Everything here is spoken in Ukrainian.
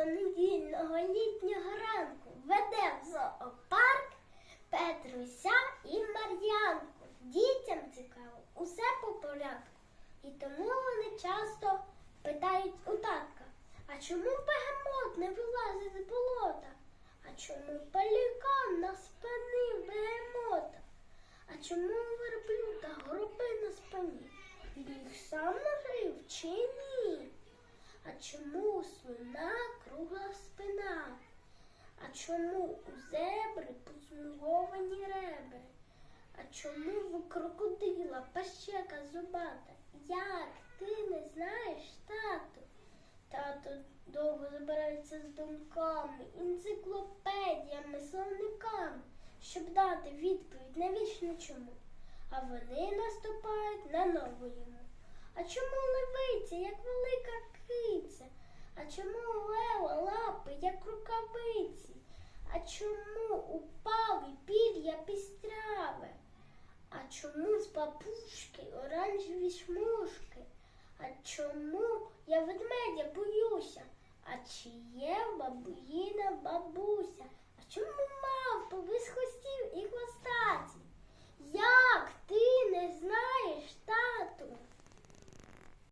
свято недільного літнього ранку веде в зоопарк Петруся і Мар'янку. Дітям цікаво, усе по порядку. І тому вони часто питають у татка, а чому бегемот не вилазить з болота? А чому пелікан на спини бегемота? А чому верблюда гроби на спині? Їх сам нагрів чи ні? А чому у слона кругла спина? А чому у зебри посмуговані ребри? А чому у крокодила пащека зубата? Як ти не знаєш, тату? Тато довго збирається з думками, енциклопедіями, словниками, щоб дати відповідь на вічне чому. А вони наступають на нову йому. А чому левиця, як велика як рукавиці. А чому упали пір'я пістрави? А чому з папушки оранжеві шмушки? А чому я ведмедя боюся? А чи є бабуїна бабуся? А чому мавпи без хвостів і хвостаці? Як ти не знаєш тату?